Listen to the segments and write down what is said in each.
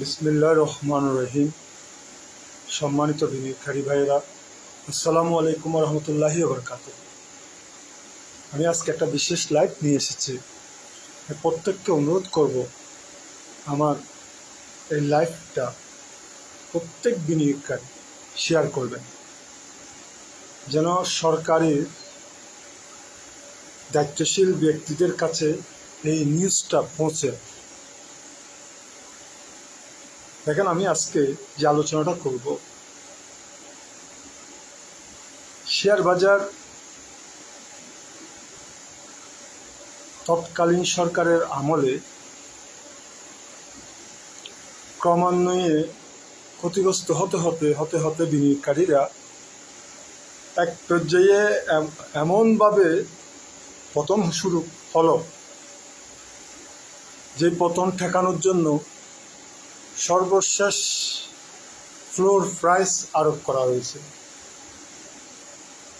বিসমিল্লাহ রহমান রহিম। সম্মানিত বিনিয়োগকারী ভাইয়েরা, আসসালামু আলাইকুম রহমতুল্লাহি বরকাত আমি আজকে একটা বিশেষ লাইভ নিয়ে এসেছি। প্রত্যেককে অনুরোধ করব, আমার এই লাইভটা প্রত্যেক বিনিয়োগকারী শেয়ার করবেন। যেন সরকারি দায়িত্বশীল ব্যক্তিদের কাছে এই নিউজটা পৌঁছে। দেখেন, আমি আজকে যে আলোচনাটা করব, শেয়ার বাজার তৎকালীন সরকারের আমলে ক্রমান্বয়ে ক্ষতিগ্রস্ত হতে হতে হতে হতে বিনিয়োগকারীরা এক পর্যায়ে এমনভাবে পতন শুরু হলো, যে পতন ঠেকানোর জন্য সর্বশেষ ফ্লোর প্রাইস আরোপ করা হয়েছে।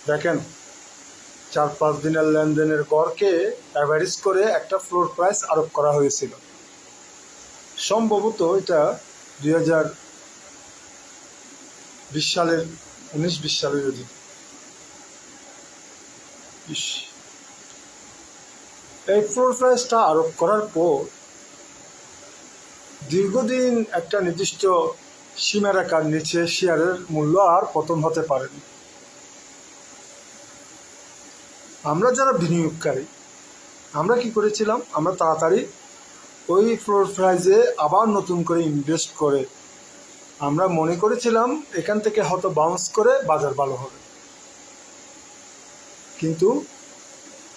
দেখেন, চার পাঁচ দিনের লেনদেনের গড়কে অ্যাভারেজ করে একটা ফ্লোর প্রাইস আরোপ করা হয়েছিল। সম্ভবত এটা দুই হাজার বিশ সালের, উনিশ বিশ সালের যদি। এই ফ্লোর প্রাইসটা আরোপ করার পর দীর্ঘদিন একটা নির্দিষ্ট সীমারেখার নিচে শেয়ারের মূল্য আর পতন হতে পারেনি। আমরা যারা বিনিয়োগকারী, আমরা কি করেছিলাম? আমরা তাড়াতাড়ি ওই ফ্লোর প্রাইজে আবার নতুন করে ইনভেস্ট করে আমরা মনে করেছিলাম এখান থেকে হয়তো বাউন্স করে বাজার ভালো হবে। কিন্তু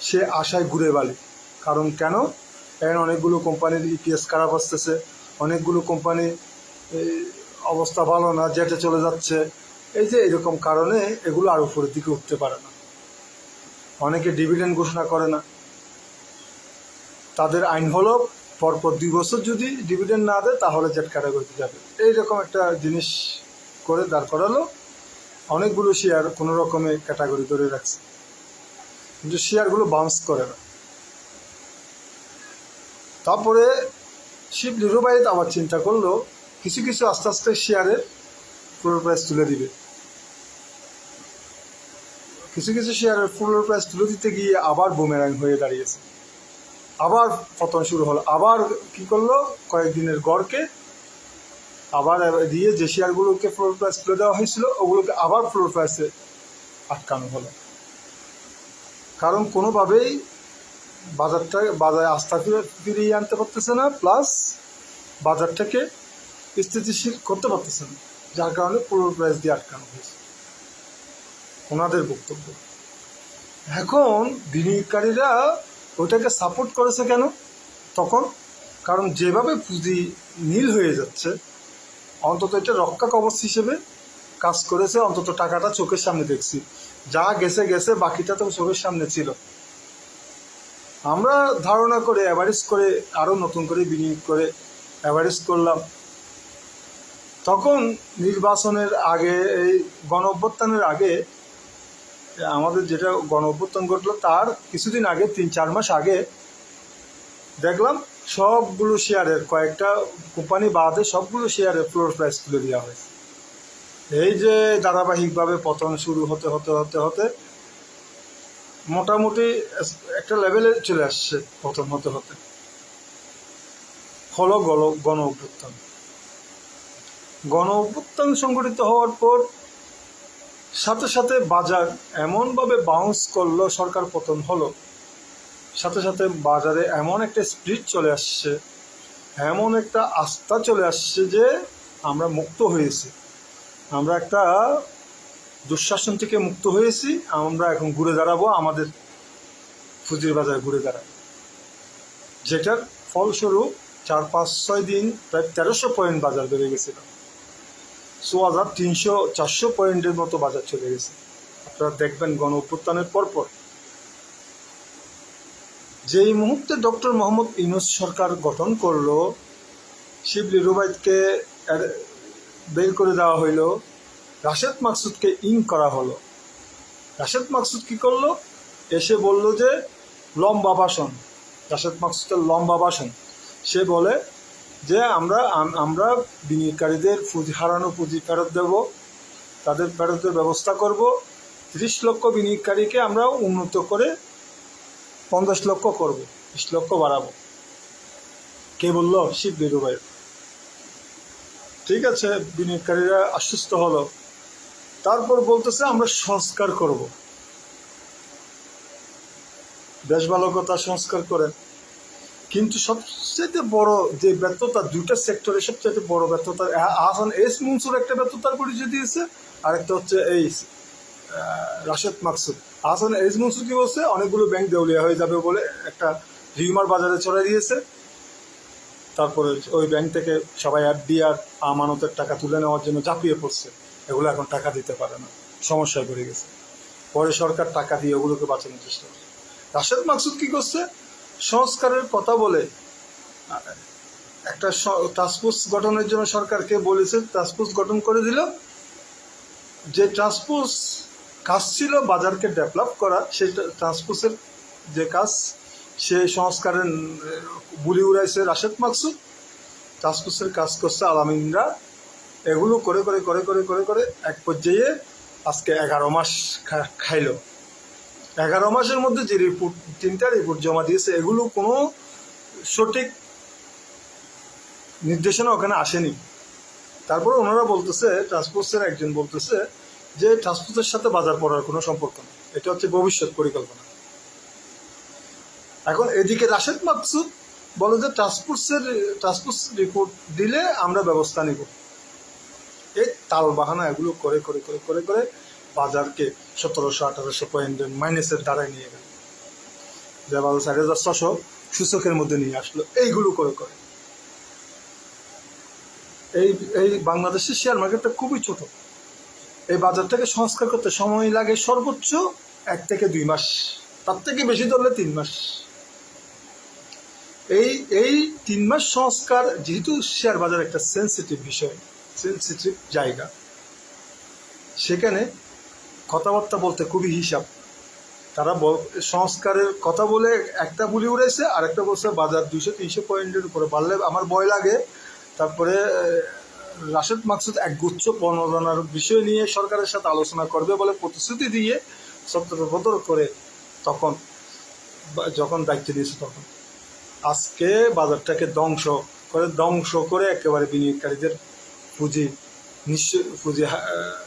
সে আশায় ঘুরে বালি। কারণ কেন? এখন অনেকগুলো কোম্পানির ইপিএস খারাপ আসতেছে। অনেকগুলো কোম্পানি অবস্থা ভালো না, জেটে চলে যাচ্ছে। এই যে এরকম কারণে এগুলো আর উপরের দিকে উঠতে পারে না। অনেকে ডিভিডেন্ড ঘোষণা করে না। তাদের আইন হলো, পরপর দুই বছর যদি ডিভিডেন্ড না দেয়, তাহলে জেট ক্যাটাগরিতে যাবে। এইরকম একটা জিনিস করে দাঁড় করালো। অনেকগুলো শেয়ার কোনো রকমে ক্যাটাগরি ধরে রাখছে। কিন্তু শেয়ারগুলো বাউন্স করে না। তারপরে শিব নিরুবাহিত আবার চিন্তা করল, কিছু কিছু আস্তে আস্তে শেয়ারের ফ্লোর প্রাইস তুলে দিবে। কিছু কিছু শেয়ারের ফ্লোর প্রাইস তুলে দিতে গিয়ে আবার বুমেরাং হয়ে দাঁড়িয়েছে। আবার পতন শুরু হলো। আবার কি করল? কয়েকদিনের গড়কে আবার দিয়ে যে শেয়ারগুলোকে ফ্লোর প্রাইস তুলে দেওয়া হয়েছিল, ওগুলোকে আবার ফ্লোর প্রাইসে আটকানো হলো। কারণ কোনোভাবেই বাজারটা, বাজারে আস্থা ফিরে- ফিরিয়ে আনতে পারতেছে না প্লাস বাজারটাকে স্থিতিশীল করতে পারতেছে না, যার কারণে পুরো প্রাইস দিয়ে আটকানো হয়েছে। ওনাদের বক্তব্য। এখন বিনিয়োগকারীরা ওটাকে সাপোর্ট করেছে কেন? তখন কারণ যেভাবে পুঁজি নীল হয়ে যাচ্ছে, অন্তত এটা রক্ষা কবচ হিসেবে কাজ করেছে, অন্তত টাকাটা চোখের সামনে দেখছি। যা গেছে গেছে, বাকিটা তো চোখের সামনে ছিল। আমরা ধারণা করে অ্যাভারেজ করে আরও নতুন করে বিনিয়োগ করে অ্যাভারেজ করলাম। তখন নির্বাচনের আগে, এই গণ অভ্যুত্থানের আগে, আমাদের যেটা গণ অভ্যুত্থান ঘটলো তার কিছুদিন আগে, তিন চার মাস আগে, দেখলাম সবগুলো শেয়ারের কয়েকটা কোম্পানি বাদে সবগুলো শেয়ারের ফ্লোর প্রাইস তুলে দেওয়া হয়েছে। এই যে ধারাবাহিকভাবে পতন শুরু হতে হতে হতে হতে মোটামুটি একটা লেভেলে চলে আসছে প্রথম হতে হতে। হলো গণ গণ অভ্যুত্থান। গণ অভ্যুত্থান সংগঠিত হওয়ার পর সাথে সাথে বাজার এমনভাবে বাউন্স করল, সরকার পতন হলো। সাথে সাথে বাজারে এমন একটা স্পিড চলে আসছে, এমন একটা আস্থা চলে আসছে যে আমরা মুক্ত হয়েছি। আমরা একটা দুঃশাসন থেকে মুক্ত হয়েছি, আমরা এখন ঘুরে দাঁড়াবো আমাদের পুঁজির বাজার ঘুরে দাঁড়াবো যেটার ফলস্বরূপ চার পাঁচ ছয় দিন প্রায় তেরোশো পয়েন্ট বাজার বেড়ে গেছিল সো হাজার তিনশো চারশো পয়েন্টের মতো বাজার চলে গেছে। আপনারা দেখবেন গণ অভ্যুত্থানের পরপর। যেই মুহূর্তে ডক্টর মোহাম্মদ ইউনুস সরকার গঠন করল, শিবলি রুবাইদকে বের করে দেওয়া হইল। রাশেদ মাকসুদকে ইন করা হলো। রাশেদ মাকসুদ কি করল? এসে বলল যে, লম্বা ভাষণ। রাশেদ মাকসুদের লম্বা ভাষণ। সে বলে যে, আমরা আমরা বিনিয়োগকারীদের পুঁজি হারানো পুঁজি ফেরত দেব, তাদের ফেরতের ব্যবস্থা করব। তিরিশ লক্ষ বিনিয়োগকারীকে আমরা উন্নত করে পঞ্চাশ লক্ষ করব, বিশ লক্ষ বাড়াবো। কে বলল? শিব বেরুবাই ঠিক আছে, বিনিয়োগকারীরা আশ্বস্ত হলো। তারপর বলতেছে, আমরা সংস্কার করব। বেশ ভালো কথা, সংস্কার করেন। কিন্তু সবচেয়ে বড় যে ব্যর্থতা, দুইটা সেক্টরে সবচেয়ে বড় ব্যর্থতা আহসান এস মনসুর একটা ব্যর্থতার পরিচয় দিয়েছে, আরেকটা হচ্ছে এই রাশেদ মাকসুদ। আহসান এস মনসুর কি বলছে? অনেকগুলো ব্যাংক দেউলিয়া হয়ে যাবে বলে একটা রিউমার বাজারে ছড়াই দিয়েছে। তারপরে ওই ব্যাংক থেকে সবাই আর আমানতের টাকা তুলে নেওয়ার জন্য ঝাঁপিয়ে পড়ছে। এগুলো এখন টাকা দিতে পারে না। সমস্যায় পড়ে গেছে। পরে সরকার টাকা দিয়ে ওগুলোকে বাঁচানোর চেষ্টা করছে। রাশেদ মাকসুদ কি করছে? সংস্কারের কথা বলে, একটা টাস্কফোর্স গঠনের জন্য সরকারকে বলেছে টাস্কফোর্স গঠন করে দিল। যে ট্রান্সপোর্স কাজ ছিল বাজারকে ডেভেলপ করা, সেই ট্রান্সপোর্সের যে কাজ, সে সংস্কারের বুলি উড়াইছে রাশেদ মাকসুদ। ট্রান্সপোর্সের কাজ করছে আলামিনরা এগুলো করে করে করে করে করে করে এক পর্যায়ে আজকে এগারো মাস খাইলো। এগারো মাসের মধ্যে যে রিপোর্ট তিনটা রিপোর্ট জমা দিয়েছে, এগুলো কোনো সঠিক নির্দেশনা ওখানে আসেনি। তারপরে ওনারা বলতেছে ট্রান্সপোর্টসের একজন বলতেছে যে ট্রান্সপোর্টের সাথে বাজার পড়ার কোনো সম্পর্ক নেই। এটা হচ্ছে ভবিষ্যৎ পরিকল্পনা। এখন এদিকে রাশেদ মাকসুদ বলে যে ট্রান্সপোর্টসের ট্রান্সপোর্টস রিপোর্ট দিলে আমরা ব্যবস্থা নিব। এই তাল বাহানা এগুলো করে করে করে করে করে বাজারকে সতেরোশো, আঠারোশো পয়েন্টের মাইনাসের দ্বারাই নিয়ে গেল। বাজার চার হাজার ছশো সূচকের মধ্যে নিয়ে আসলো, এইগুলো করে করে। এই এই বাংলাদেশের শেয়ার মার্কেটটা খুবই ছোট। এই বাজারটাকে সংস্কার করতে সময় লাগে সর্বোচ্চ এক থেকে দুই মাস, তার থেকে বেশি ধরলে তিন মাস। এই এই তিন মাস সংস্কার, যেহেতু শেয়ার বাজার একটা সেন্সিটিভ বিষয় সেন্সিটিভ জায়গা। সেখানে কথাবার্তা বলতে খুবই হিসাব। তারা সংস্কারের কথা বলে একটা বুলি উড়াইছে আর একটা বলছে বাজার দুইশো, তিনশো পয়েন্টের উপরে। বাড়লে আমার ভয় লাগে। তারপরে রাশেদ মাকসুদ এক গুচ্ছ প্রণোদনার বিষয় নিয়ে সরকারের সাথে আলোচনা করবে বলে প্রতিশ্রুতি দিয়ে সত্যবদর করে তখন যখন দায়িত্ব দিয়েছে তখন। আজকে বাজারটাকে ধ্বংস করে ধ্বংস করে একেবারে বিনিয়োগকারীদের পুঁজি নিশ্চয় পুঁজি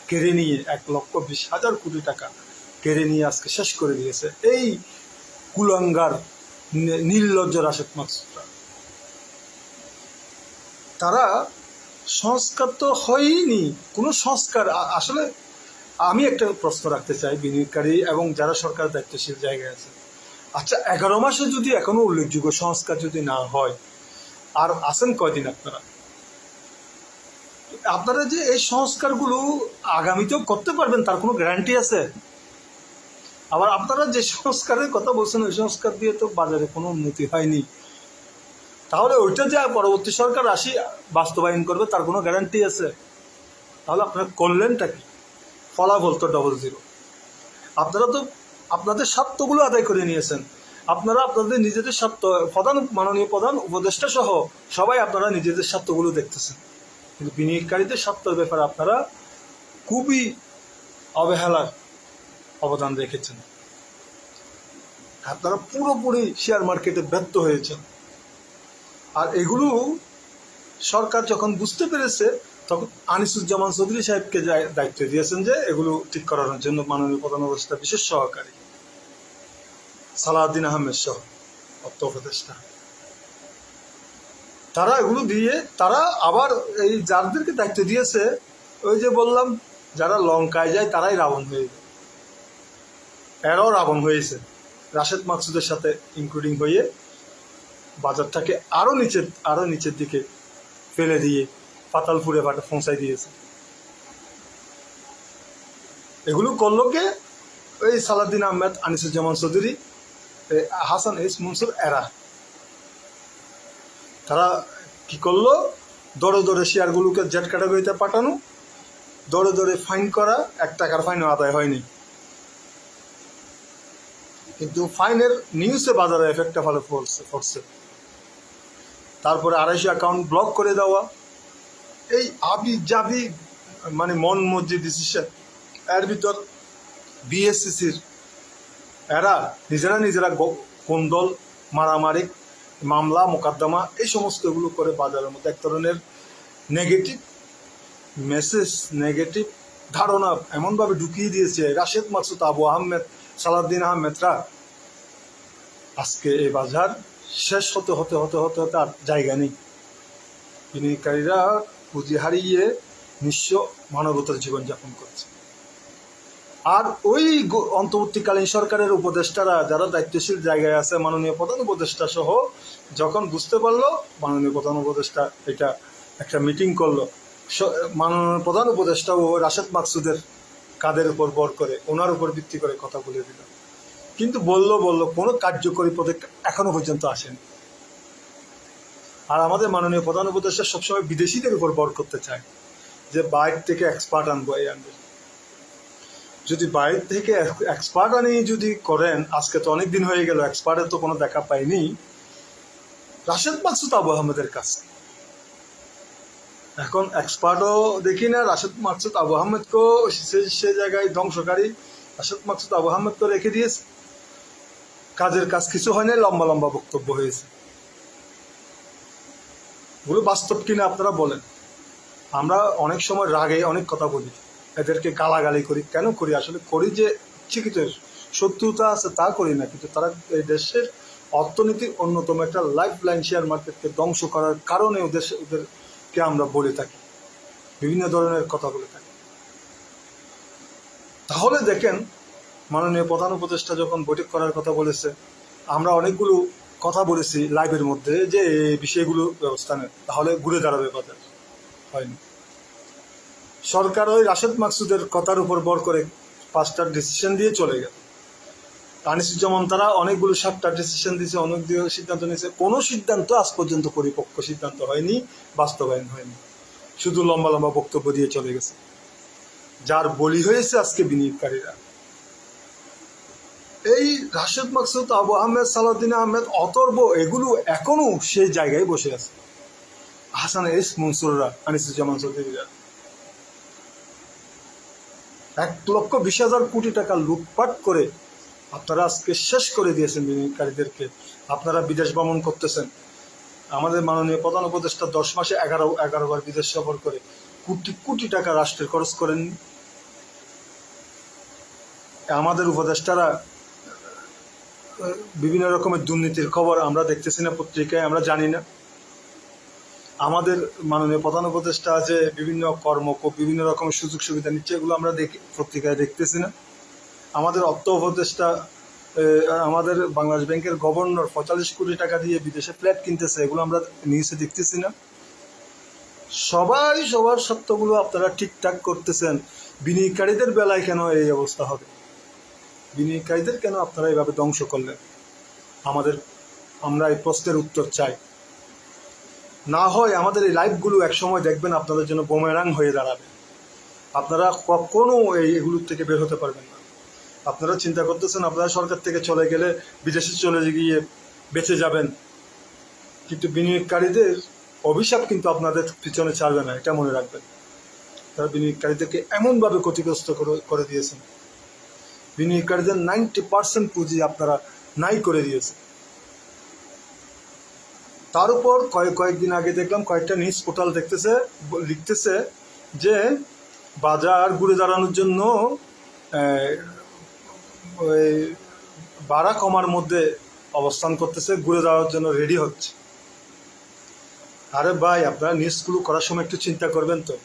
কেড়ে নিয়ে এক লক্ষ বিশ হাজার কোটি টাকা কেড়ে নিয়ে আজকে শেষ করে দিয়েছে এই কুলাঙ্গার নির্লজ্জ রাশেদ মাকসুদরা। তারা সংস্কার তো হয়নি কোনো সংস্কার আসলে আমি একটা প্রশ্ন রাখতে চাই বিনিয়োগকারী এবং যারা সরকার দায়িত্বশীল জায়গায় আছে। আচ্ছা এগারো মাসে যদি এখনও উল্লেখযোগ্য সংস্কার যদি না হয়, আর আছেন কয়দিন আপনারা? আপনারা যে এই সংস্কারগুলো আগামীতেও করতে পারবেন, তার কোনো গ্যারান্টি আছে? আবার আপনারা যে সংস্কারের কথা বলছেন, ওই সংস্কার দিয়ে তো বাজারে কোনো উন্নতি হয়নি। তাহলে ওইটা যে পরবর্তী সরকার আসি, বাস্তবায়ন করবে, তার কোনো গ্যারান্টি আছে? তাহলে আপনারা করলেনটা কি? ফলাফল তো ডবল জিরো আপনারা তো আপনাদের স্বার্থগুলো আদায় করে নিয়েছেন। আপনারা আপনাদের নিজেদের স্বার্থ, প্রধান মাননীয় প্রধান উপদেষ্টা সহ সবাই আপনারা নিজেদের স্বার্থগুলো দেখতেছেন। কিন্তু বিনিয়োগকারীদের স্বার্থের ব্যাপারে আপনারা খুবই অবহেলার অবদান রেখেছেন। আপনারা পুরোপুরি শেয়ার মার্কেটে ব্যর্থ হয়েছেন। আর এগুলো সরকার যখন বুঝতে পেরেছে, তখন আনিসুজ্জামান চৌধুরী সাহেবকে দায়িত্ব দিয়েছেন যে এগুলো ঠিক করানোর জন্য মাননীয় প্রধান উপদেষ্টা বিশেষ সহকারী। সালাউদ্দিন আহমেদ সহ অর্থ উপদেষ্টা। তারা এগুলো দিয়ে, তারা আবার এই যাদেরকে দায়িত্ব দিয়েছে, ওই যে বললাম, যারা লঙ্কায় যায় তারাই রাবণ হয়ে যায়। এরাও রাবণ হয়েছে। রাশেদ মাকসুদের সাথে ইনক্লুডিং হয়ে বাজারটাকে আরও নিচের আরও নিচের দিকে ফেলে দিয়ে পাতালপুরে বাটা পৌঁছাই দিয়েছে। এগুলো করল কে? ওই সালাদ্দিন আহমেদ, আনিসুজ্জামান চৌধুরী হাসান এস মনসুর এরা। তারা কি করল? দরে দরে শেয়ারগুলোকে জেট ক্যাটাগরিতে পাঠানো, দরে দরে ফাইন করা, এক টাকার ফাইনও আদায় হয়নি। কিন্তু ফাইনের নিউজে বাজারে এফেক্টটা ভালো পড়ছে পড়ছে। তারপরে আড়াইশো অ্যাকাউন্ট ব্লক করে দেওয়া। এই আবি জাবি মানে মন মর্জি ডিসিশন এর ভিতর বিএসসিসির এরা নিজেরা নিজেরা গ- কোন্দল মারামারি মামলা, মোকদ্দমা, এই সমস্ত এগুলো করে বাজারের মধ্যে এক ধরনের নেগেটিভ মেসেজ নেগেটিভ ধারণা এমনভাবে ঢুকিয়ে দিয়েছে রাশেদ মাকসুদ আবু আহমেদ, সালাউদ্দিন আহমেদরা। আজকে এই বাজার শেষ হতে হতে হতে হতে হতে আর জায়গা নেই। বিনিয়োগকারীরা পুঁজি হারিয়ে নিঃস্ব মানবতার জীবনযাপন করছে। আর ওই অন্তর্বর্তীকালীন সরকারের উপদেষ্টারা যারা দায়িত্বশীল জায়গায় আছে, মাননীয় প্রধান উপদেষ্টা সহ, যখন বুঝতে পারল, মাননীয় প্রধান উপদেষ্টা এটা একটা মিটিং করল মাননীয় প্রধান উপদেষ্টা ও রাশেদ মাকসুদের কাদের উপর ভর করে, ওনার উপর ভিত্তি করে কথা বলে দিল। কিন্তু বলল বলল, কোনো কার্যকরী পদক্ষেপ এখনও পর্যন্ত আসেনি। আর আমাদের মাননীয় প্রধান উপদেষ্টা সবসময় বিদেশিদের উপর ভর করতে চায়, যে বাইরে থেকে এক্সপার্ট আনব এই আনব যদি বাইরে থেকে এক্সপার্ট আনি যদি করেন, আজকে তো অনেক দিন হয়ে গেল এক্সপার্টের তো কোনো দেখা পাইনি। রাশেদ মাকসুদ আবু আহমেদের কাছে এখন এক্সপার্টও দেখি না, রাশেদ মাকসুদ আবু আহমেদকেও সে সে জায়গায় ধ্বংসকারী। রাশেদ মাকসুদ আবু আহমেদকে রেখে দিয়েছে। কাজের কাজ কিছু হয় না লম্বা লম্বা বক্তব্য হয়েছে। এগুলো বাস্তব কিনা আপনারা বলেন। আমরা অনেক সময় রাগে অনেক কথা বলি। এদেরকে গালাগালি করি, কেন করি? আসলে করি যে ইচ্ছাকৃত শত্রুতা আছে তা করি না, কিন্তু তারা এই দেশের অর্থনীতির অন্যতম একটা লাইফ লাইন শেয়ার মার্কেটকে ধ্বংস করার কারণে ওদের ওদেরকে আমরা বলে থাকি, বিভিন্ন ধরনের কথা বলে থাকি। তাহলে দেখেন, মাননীয় প্রধান উপদেষ্টা যখন বৈঠক করার কথা বলেছে, আমরা অনেকগুলো কথা বলেছি লাইভের মধ্যে যে এই বিষয়গুলো ব্যবস্থা নেন, তাহলে ঘুরে দাঁড়াবে কথা হয়নি। সরকার ওই রাশেদ মাকসুদের কথার উপর বর করে পাঁচটা ডিসিশন দিয়ে চলে গেল। আনিসুজ্জামান তারা অনেকগুলো সাতটা ডিসিশন দিয়েছে অনেকগুলো সিদ্ধান্ত নিয়েছে। কোনো সিদ্ধান্ত আজ পর্যন্ত পরিপক্ক সিদ্ধান্ত হয়নি, বাস্তবায়ন হয়নি। শুধু লম্বা লম্বা বক্তব্য দিয়ে চলে গেছে। যার বলি হয়েছে আজকে বিনিয়োগকারীরা। এই রাশেদ মাকসুদ, আবু আহমেদ, সালাউদ্দিন আহমেদ, অতর্ব এগুলো এখনও সেই জায়গায় বসে আছে। হাসান এস মনসুররা আনিসুজ্জামান চৌধুরীরা। এক লক্ষ বিশ হাজার কোটি টাকা লুটপাট করে আপনারা আজকে শেষ করে দিয়েছেন বিনিয়োগকারীদেরকে। আপনারা বিদেশ ভ্রমণ করতেছেন। আমাদের মাননীয় প্রধান উপদেষ্টা দশ মাসে এগারো এগারো বার বিদেশ সফর করে কোটি কোটি টাকা রাষ্ট্রের খরচ করেন। আমাদের উপদেষ্টারা বিভিন্ন রকমের দুর্নীতির খবর আমরা দেখতেছি না পত্রিকায়, আমরা জানি না। আমাদের মাননীয় প্রধান উপদেষ্টা আছে, বিভিন্ন কর্ম বিভিন্ন রকমের সুযোগ সুবিধা নিচ্ছে, এগুলো আমরা দেখি, পত্রিকায় দেখতেছি না। আমাদের অর্থ উপদেষ্টা আমাদের বাংলাদেশ ব্যাংকের গভর্নর পঁয়তাল্লিশ কোটি টাকা দিয়ে বিদেশে ফ্ল্যাট কিনতেছে, এগুলো আমরা নিউজে দেখতেছি না। সবাই সবার সত্যগুলো আপনারা ঠিকঠাক করতেছেন। বিনিয়োগকারীদের বেলায় কেন এই অবস্থা হবে? বিনিয়োগকারীদের কেন আপনারা এইভাবে ধ্বংস করলেন? আমাদের, আমরা এই প্রশ্নের উত্তর চাই। না হয় আমাদের এই লাইভগুলো একসময় দেখবেন, আপনাদের জন্য বোমেরাং হয়ে দাঁড়াবে। আপনারা কখনো এই এগুলোর থেকে বের হতে পারবেন না। আপনারা চিন্তা করতেছেন, আপনারা সরকার থেকে চলে গেলে বিদেশে চলে গিয়ে বেঁচে যাবেন। কিন্তু বিনিয়োগকারীদের অভিশাপ কিন্তু আপনাদের পিছনে ছাড়বে না, এটা মনে রাখবেন। তারা বিনিয়োগকারীদেরকে এমনভাবে ক্ষতিগ্রস্ত করে- করে দিয়েছেন। বিনিয়োগকারীদের নাইনটি পার্সেন্ট পুঁজি আপনারা নাই করে দিয়েছেন। তার উপর কয়েক কয়েকদিন আগে দেখলাম কয়েকটা নিউজ পোর্টাল দেখতেছে, লিখতেছে যে বাজার ঘুরে দাঁড়ানোর জন্য ওই ভাড়া কমার মধ্যে অবস্থান করতেছে, ঘুরে যাওয়ার জন্য রেডি হচ্ছে। আরে ভাই, আপনারা নিউজগুলো করার সময় একটু চিন্তা করবেন তো।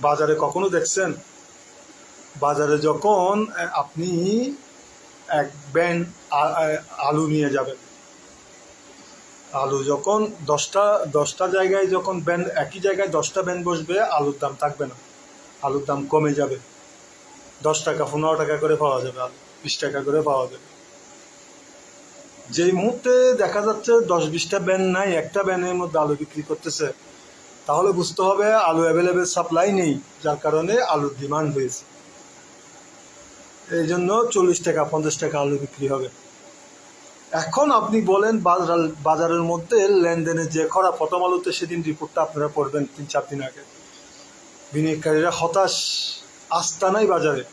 বাজারে কখনো দেখছেন? বাজারে যখন আপনি এক ব্যান আ- আ- আলু নিয়ে যাবেন। আলু যখন দশটা দশটা জায়গায় যখন ব্যান, একই জায়গায় দশটা ব্যান বসবে, আলুর দাম থাকবে না। আলুর দাম কমে যাবে। দশ টাকা, পনেরো টাকা করে পাওয়া যাবে আলু, বিশ টাকা করে পাওয়া যাবে। যেই মুহূর্তে দেখা যাচ্ছে দশ, বিশটা ব্যান নাই, একটা ব্যানের মধ্যে আলু বিক্রি করতেছে, তাহলে বুঝতে হবে আলু অ্যাভেলেবেল সাপ্লাই নেই, যার কারণে আলুর ডিমান্ড হয়েছে। এই জন্য চল্লিশ টাকা, পঞ্চাশ টাকা আলু বিক্রি হবে। এখন আপনি বলেন বাজার বাজারের মধ্যে লেনদেনের যে খরা, প্রথম আলোতে সেদিন রিপোর্টটা আপনারা পড়বেন তিন, চার দিন আগে। বিনিয়োগকারীরা হতাশ, আস্থা নাই বাজারে।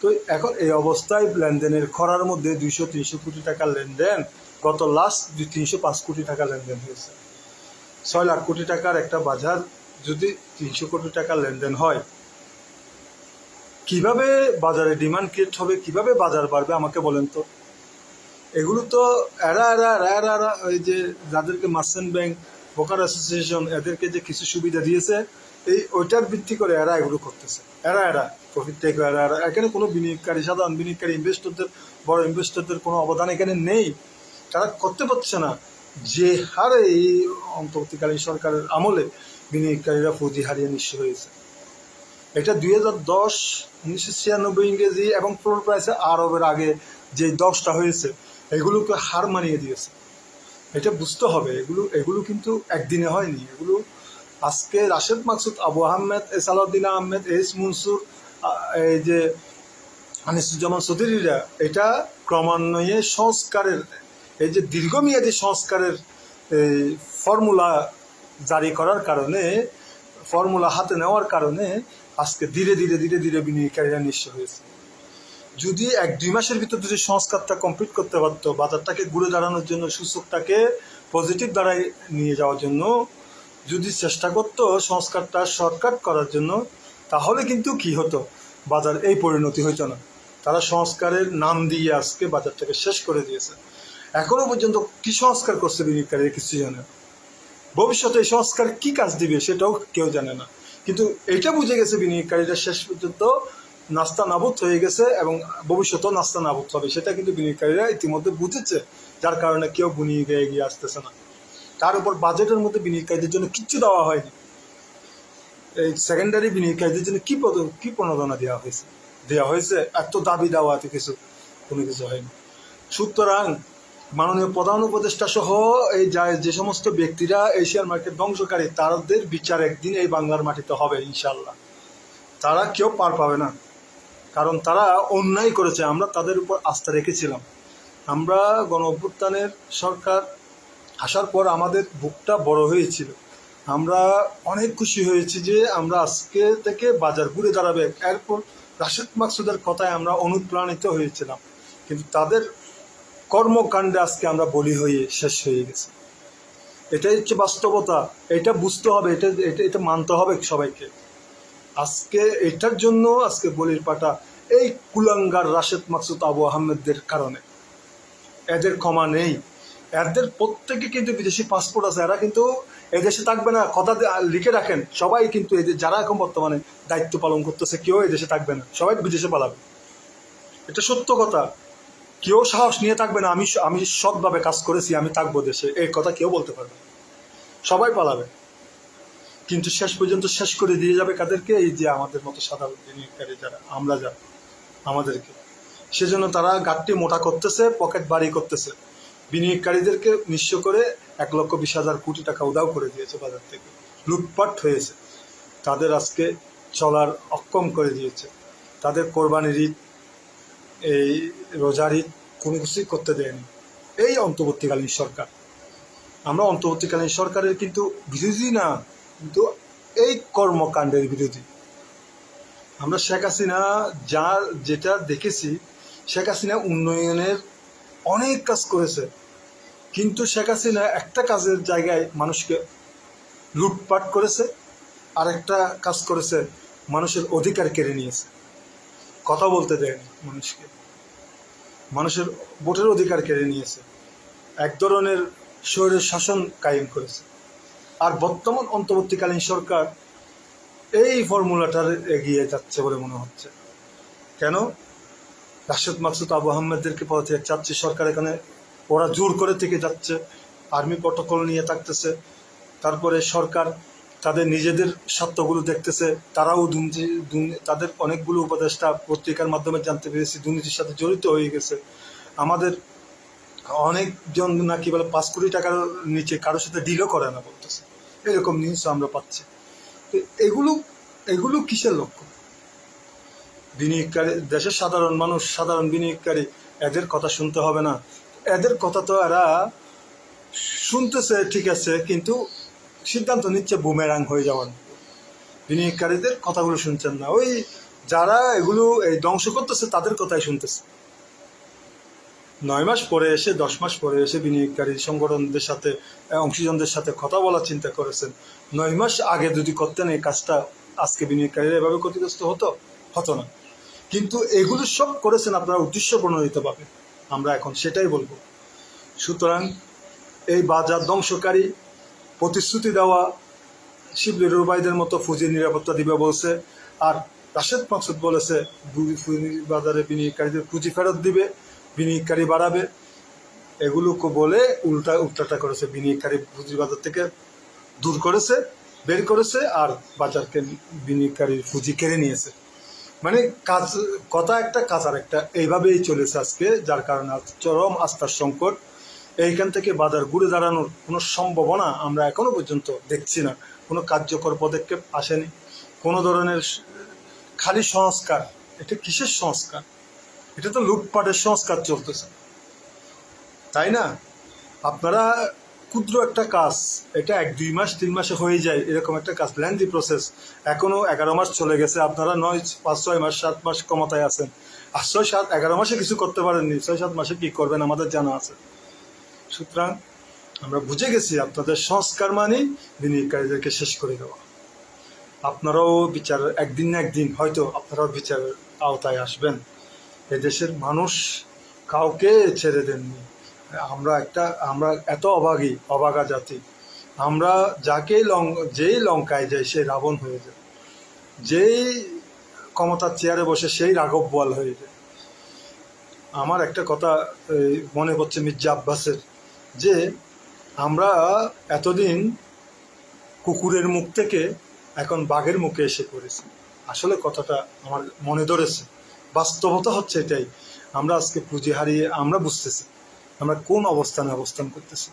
তো এখন এই অবস্থায় লেনদেনের খরার মধ্যে দুইশো, তিনশো কোটি টাকার লেনদেন, গত লাস্ট দুই, তিনশো পাঁচ কোটি টাকা লেনদেন হয়েছে। ছয় লাখ কোটি টাকার একটা বাজার যদি তিনশো কোটি টাকার লেনদেন হয়, কীভাবে বাজারে ডিমান্ড ক্রিয়েট হবে, কীভাবে বাজার বাড়বে আমাকে বলেন তো। এগুলো তো এরা এরা এরা এরা এরা, ওই যে যাদেরকে মার্চেন্ট ব্যাংক ব্রোকার অ্যাসোসিয়েশন এদেরকে যে কিছু সুবিধা দিয়েছে, এই ওইটার ভিত্তি করে এরা এগুলো করতেছে। এরা এরা প্রফিট টেক এরা এরা, এখানে কোনো বিনিয়োগকারী, সাধারণ বিনিয়োগকারী ইনভেস্টরদের বড় ইনভেস্টরদের কোনো অবদান এখানে নেই। তারা করতে পারছে না। যে হারে এই অন্তর্বর্তীকালীন সরকারের আমলে বিনিয়োগকারীরা পুঁজি হারিয়ে নিঃস্ব হয়েছে। এটা দুই হাজার দশ, উনিশশো ছিয়ানব্বই ইংরেজি এবং ফ্লোর প্রাইসে আরবের আগে যে দশটা হয়েছে এগুলোকে হার মানিয়ে দিয়েছে। এটা বুঝতে হবে, এগুলো এগুলো কিন্তু একদিনে হয়নি। এগুলো আজকে রাশেদ মাকসুদ, আবু আহমেদ এসালাউদ্দিন আহমেদ, এস মনসুর এই যে আনিসুজ্জামান চৌধুরীরা, এটা ক্রমান্বয়ে সংস্কারের, এই যে দীর্ঘমেয়াদী সংস্কারের ফর্মুলা জারি করার কারণে, ফর্মুলা হাতে নেওয়ার কারণে আজকে ধীরে ধীরে ধীরে ধীরে বিনিয়োগকারীরা নিঃস্ব হয়েছে। যদি এক দুই মাসের ভিতর যদি সংস্কারটা কমপ্লিট করতে পারতো বাজারটাকে ঘুরে দাঁড়ানোর জন্য, সূচকটাকে পজিটিভ দ্বারায় নিয়ে যাওয়ার জন্য যদি চেষ্টা করতো সংস্কারটা শর্টকাট করার জন্য, তাহলে কিন্তু কি হতো? বাজার এই পরিণতি হইতো না। তারা সংস্কারের নাম দিয়ে আজকে বাজারটাকে শেষ করে দিয়েছে। এখনও পর্যন্ত কি সংস্কার করছে বিনিয়োগকারীরা কিছু জানে। ভবিষ্যতে এই সংস্কার কি কাজ দিবে সেটাও কেউ জানে না। কিন্তু এটা বুঝে গেছে বিনিয়োগকারীরা শেষ পর্যন্ত নাস্তা নাবুদ হয়ে গেছে এবং ভবিষ্যতেও নাস্তা নাবুদ হবে। সেটা কিন্তু বিনিয়োগকারীরা ইতিমধ্যে বুঝেছে, যার কারণে কেউ বিনিয়োগে এগিয়ে আসতেছে না। তার উপর বাজেটের মধ্যে বিনিয়োগকারীদের জন্য কিচ্ছু দেওয়া হয়নি। এই সেকেন্ডারি বিনিয়োগকারীদের জন্য কি কি প্রণোদনা দেওয়া হয়েছে? দেওয়া হয়েছে, এত দাবি দেওয়া এত কিছু, কোনো কিছু হয়নি। সুতরাং মাননীয় প্রধান উপদেষ্টা সহ এই যা, যে সমস্ত ব্যক্তিরা এশিয়ার মার্কেট ধ্বংসকারী, তাদের বিচার একদিন এই বাংলার মাটিতে হবে ইনশাল্লাহ তারা কেউ পার পাবে না। কারণ তারা অন্যায় করেছে, আমরা তাদের উপর আস্থা রেখেছিলাম। আমরা গণ অভ্যুত্থানের সরকার আসার পর আমাদের বুকটা বড় হয়েছিল। আমরা অনেক খুশি হয়েছি যে আমরা আজকে থেকে বাজার ঘুরে দাঁড়াবে। এরপর রাশেদ মাকসুদের কথায় আমরা অনুপ্রাণিত হয়েছিলাম। কিন্তু তাদের কর্মকাণ্ডে আজকে আমরা বলি হয়ে শেষ হয়ে গেছে। এটাই হচ্ছে বাস্তবতা। এটা বুঝতে হবে এটা এটা মানতে হবে সবাইকে। আজকে এটার জন্য আজকে বলির পাটা এই কুলাঙ্গার রাশেদ মাকসুদ আবু আহমেদদের কারণে। এদের ক্ষমা নেই। এদের প্রত্যেকে কিন্তু বিদেশি পাসপোর্ট আছে। এরা কিন্তু এদেশে থাকবে না। কথা লিখে রাখেন। সবাই কিন্তু এদের যারা এখন বর্তমানে দায়িত্ব পালন করতেছে, কেউ এদেশে থাকবে না। সবাই বিদেশে পালাবে। এটা সত্য কথা। কেউ সাহস নিয়ে থাকবে না। আমি আমি সৎভাবে কাজ করেছি, আমি থাকব দেশে। এই কথা কেউ বলতে পারবে সবাই পালাবে। কিন্তু শেষ পর্যন্ত শেষ করে দিয়ে যাবে কাদেরকে? এই যে আমাদের মতো সাধারণ বিনিয়োগকারী যারা, আমরা যারা, আমাদেরকে। সেজন্য তারা গাঠটি মোটা করতেছে, পকেট বাড়ি করতেছে। বিনিয়োগকারীদেরকে নিঃস্ব করে এক লক্ষ বিশ হাজার কোটি টাকা উদাও করে দিয়েছে বাজার থেকে। লুটপাট হয়েছে। তাদের আজকে চলার অক্ষম করে দিয়েছে। তাদের কোরবানির ঈদ, এই রোজার ঈদ কোনো কিছুই করতে দেয়নি। এই অন্তর্বর্তীকালীন সরকার। আমরা অন্তর্বর্তীকালীন সরকারের কিন্তু বিরোধী না। কিন্তু এই কর্মকাণ্ডের বিরোধী আমরা শেখ হাসিনা যার যেটা দেখেছি, শেখ হাসিনা উন্নয়নের অনেক কাজ করেছে। কিন্তু শেখ হাসিনা একটা কাজের জায়গায় মানুষকে লুটপাট করেছে আর একটা কাজ করেছে, মানুষের অধিকার কেড়ে নিয়েছে। কথা বলতে দেয়নি মানুষকে। মানুষের ভোটের অধিকার কেড়ে নিয়েছে। এক ধরনের শরীরের শাসন কায়েম করেছে। আর বর্তমান অন্তর্বর্তীকালীন সরকার এই ফর্মুলাটার এগিয়ে যাচ্ছে বলে মনে হচ্ছে। কেন? রাশেদ মাকসুদ আবু আহমেদদেরকে পদত্যাগ চাচ্ছে সরকার এখানে ওরা জোর করে থেকে যাচ্ছে। আর্মি প্রটোকল নিয়ে থাকতেছে। তারপরে সরকার তাদের নিজেদের স্বার্থগুলো দেখতেছে। তারাও দুর্নীতি দুর্নী- তাদের অনেকগুলো উপদেষ্টা পত্রিকার মাধ্যমে জানতে পেরেছি, দুর্নীতির সাথে জড়িত হয়ে গেছে। আমাদের অনেকজন নাকি বলে পাঁচ কোটি টাকার নিচে কারোর সাথে ডিলও করে না বলতেছে। এরকম নিউজ আমরা পাচ্ছি। তো এগুলো এগুলো কিসের লক্ষ্য? বিনিয়োগকারী, দেশের সাধারণ মানুষ, সাধারণ বিনিয়োগকারী, এদের কথা শুনতে হবে না। এদের কথা তো এরা শুনতেছে, ঠিক আছে, কিন্তু সিদ্ধান্ত নিচ্ছে বুমেরাং হয়ে যাওয়ার। বিনিয়োগকারীদের কথাগুলো শুনছেন না। ওই যারা এগুলো এই ধ্বংস করতেছে, তাদের কথাই শুনতেছে। নয় মাস পরে এসে, দশ মাস পরে এসে বিনিয়োগকারী সংগঠনদের সাথে অংশীজনদের সাথে কথা বলার চিন্তা করেছেন। নয় মাস আগে যদি করতেন, এই কাজটা আজকে বিনিয়োগকারীরা এভাবে ক্ষতিগ্রস্ত হতো? হতো না। কিন্তু এগুলো সব করেছেন আপনারা উদ্দেশ্য প্রণোদিতভাবে আমরা এখন সেটাই বলব। সুতরাং এই বাজার ধ্বংসকারী প্রতিশ্রুতি দেওয়া শিবলি রুবাইদের মতো ফুজির নিরাপত্তা দিবে বলছে, আর রাশেদ মাকসুদ বলেছে বাজারে বিনিয়োগকারীদের পুঁজি ফেরত দিবে। বিনিয়োগকারী বাড়াবে। এগুলো কো- বলে উল্টা, উল্টাটা করেছে। বিনিয়োগকারী পুঁজি বাজার থেকে দূর করেছে, বের করেছে আর বাজারকে বিনিয়োগকারীর পুঁজি কেড়ে নিয়েছে। মানে কাজ, কথা একটা, কাজ আর একটা এইভাবেই চলেছে আজকে, যার কারণে চরম আস্থার সংকট। এইখান থেকে বাজার ঘুরে দাঁড়ানোর কোনো সম্ভাবনা আমরা এখনও পর্যন্ত দেখছি না। কোনো কার্যকর পদক্ষেপ আসেনি। কোনো ধরনের খালি সংস্কার, এটা কিসের সংস্কার? এটা তো লুটপাটের সংস্কার চলতেছে। তাই না? আপনারা ক্ষুদ্র একটা কাজ, এটা এক, দুই মাস, তিন মাসে হয়ে যায় এরকম একটা কাজ ল্যান্ডি প্রসেস এখনও এগারো মাস চলে গেছে, আপনারা নয়, পাঁচ, ছয় মাস, সাত মাস ক্ষমতায় আছেন। আর ছয়, সাত, এগারো মাসে কিছু করতে পারেননি, ছয়, সাত মাসে কি করবেন আমাদের জানা আছে। সুতরাং আমরা বুঝে গেছি আপনাদের সংস্কার মানে বিনিয়োগকারীদেরকে শেষ করে দেওয়া। আপনারাও বিচার একদিন না একদিন হয়তো আপনারাও বিচারের আওতায় আসবেন। এদেশের মানুষ কাউকে ছেড়ে দেননি। আমরা একটা, আমরা এত অবাগী অবাগা জাতি। আমরা যাকেই লং, যেই লঙ্কায় যাই সেই রাবণ হয়ে যায়। যেই ক্ষমতার চেয়ারে বসে, সেই রাঘব বোয়াল হয়ে যায়। আমার একটা কথা মনে পড়ছে মির্জা আব্বাসের, যে আমরা এতদিন কুকুরের মুখ থেকে এখন বাঘের মুখে এসে পড়েছি। আসলে কথাটা আমার মনে ধরেছে। বাস্তবতা হচ্ছে এটাই। আমরা আজকে পুঁজি হারিয়ে আমরা বুঝতেছি, আমরা কোন অবস্থানে অবস্থান করতেছি।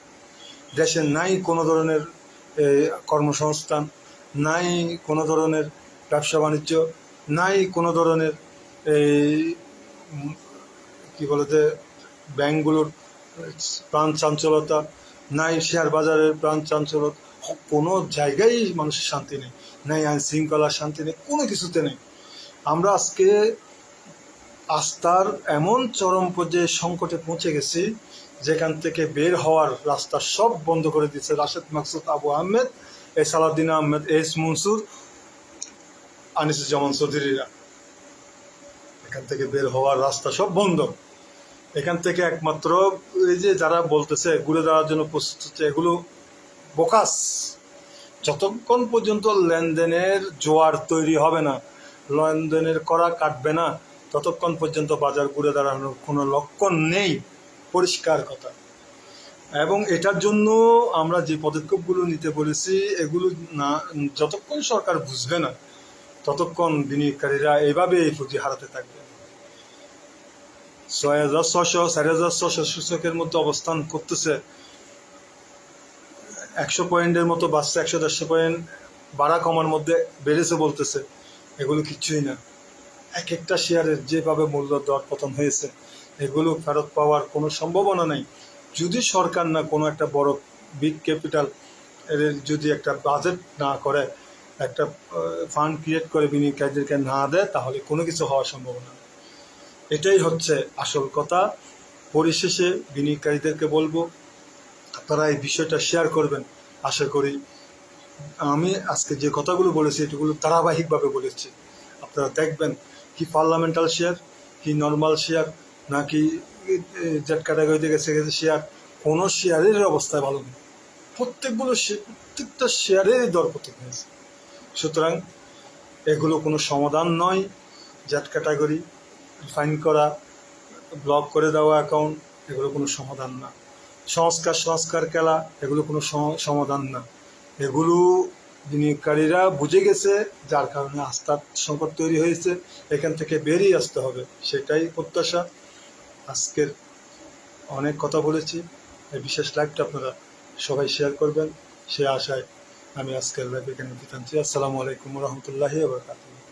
দেশে নাই কোনো ধরনের কর্মসংস্থান, নাই কোনো ধরনের ব্যবসা বাণিজ্য, নাই কোনো ধরনের এই কি বলে যে, ব্যাংকগুলোর প্রাণ চাঞ্চলতা, নাই শেয়ার বাজারের প্রাণ চাঞ্চলতা, কোনো জায়গায় মানুষের শান্তি নেই, নাই আইন শৃঙ্খলার শান্তি নেই, কোনো কিছুতে নেই। আমরা আজকে আস্থার এমন চরম পর্যায়ে সংকটে পৌঁছে গেছি, যেখান থেকে বের হওয়ার রাস্তা সব বন্ধ করে দিচ্ছে রাশেদ মাকসুদ আবু আহমেদ এ সালাউদ্দিন আহমেদ, এস মনসুর, আনিসুজ্জামান চৌধুরীরা। এখান থেকে বের হওয়ার রাস্তা সব বন্ধ। এখান থেকে একমাত্র এই যে যারা বলতেছে, ঘুরে দেওয়ার জন্য প্রস্তুত হচ্ছে, এগুলো বোকাস। যতক্ষণ পর্যন্ত লেনদেনের জোয়ার তৈরি হবে না, লেনদেনের করা কাটবে না ততক্ষণ পর্যন্ত বাজার ঘুরে দাঁড়ানোর কোনো লক্ষণ নেই। পরিষ্কার কথা। এবং এটার জন্য আমরা যে পদক্ষেপগুলো নিতে বলেছি, এগুলো না, যতক্ষণ সরকার বুঝবে না, ততক্ষণ বিনিয়োগকারীরা এইভাবে এই পুঁজি হারাতে থাকবে। ছয় হাজার ছশো চারি হাজার ছশো সূচকের মধ্যে অবস্থান করতেছে। একশো পয়েন্টের মতো বাড়ছে, একশো দেড়শো পয়েন্ট বাড়া কমার মধ্যে বেড়েছে বলতেছে। এগুলো কিচ্ছুই না। এক একটা শেয়ারের যেভাবে মূল্য দর পতন হয়েছে, এগুলো ফেরত পাওয়ার কোনো সম্ভাবনা নেই। যদি সরকার না কোনো একটা বড় বিগ ক্যাপিটাল এর যদি একটা বাজেট না করে, একটা ফান্ড ক্রিয়েট করে বিনিয়োগকারীদেরকে না দেয়, তাহলে কোনো কিছু হওয়ার সম্ভাবনা এটাই হচ্ছে আসল কথা। পরিশেষে বিনিয়োগকারীদেরকে বলব, আপনারা এই বিষয়টা শেয়ার করবেন। আশা করি আমি আজকে যে কথাগুলো বলেছি এগুলো ধারাবাহিকভাবে বলেছি। আপনারা দেখবেন কি পার্লামেন্টাল শেয়ার, কি নর্মাল শেয়ার, নাকি জেট ক্যাটাগরিতে গেছে গেছে শেয়ার, কোনো শেয়ারের অবস্থা ভালো নেই। প্রত্যেকগুলো প্রত্যেকটা শেয়ারেরই দরপতন হয়েছে সুতরাং এগুলো কোনো সমাধান নয়। জেট ক্যাটাগরি ফাইন করা ব্লক করে দেওয়া অ্যাকাউন্ট এগুলো কোনো সমাধান না। সংস্কার সংস্কার খেলা, এগুলো কোনো সমাধান না। এগুলো বিনিয়োগকারীরা বুঝে গেছে যার কারণে আস্থার সংকট তৈরি হয়েছে, এখান থেকে বেরিয়ে আসতে হবে। সেটাই প্রত্যাশা। আজকের অনেক কথা বলেছি। এই বিশেষ লাইভটা আপনারা সবাই শেয়ার করবেন। সে আশায় আমি আজকের লাইভ এখানে বিতানছি আসসালামু আলাইকুম রহমতুল্লাহি আবরকাতুহ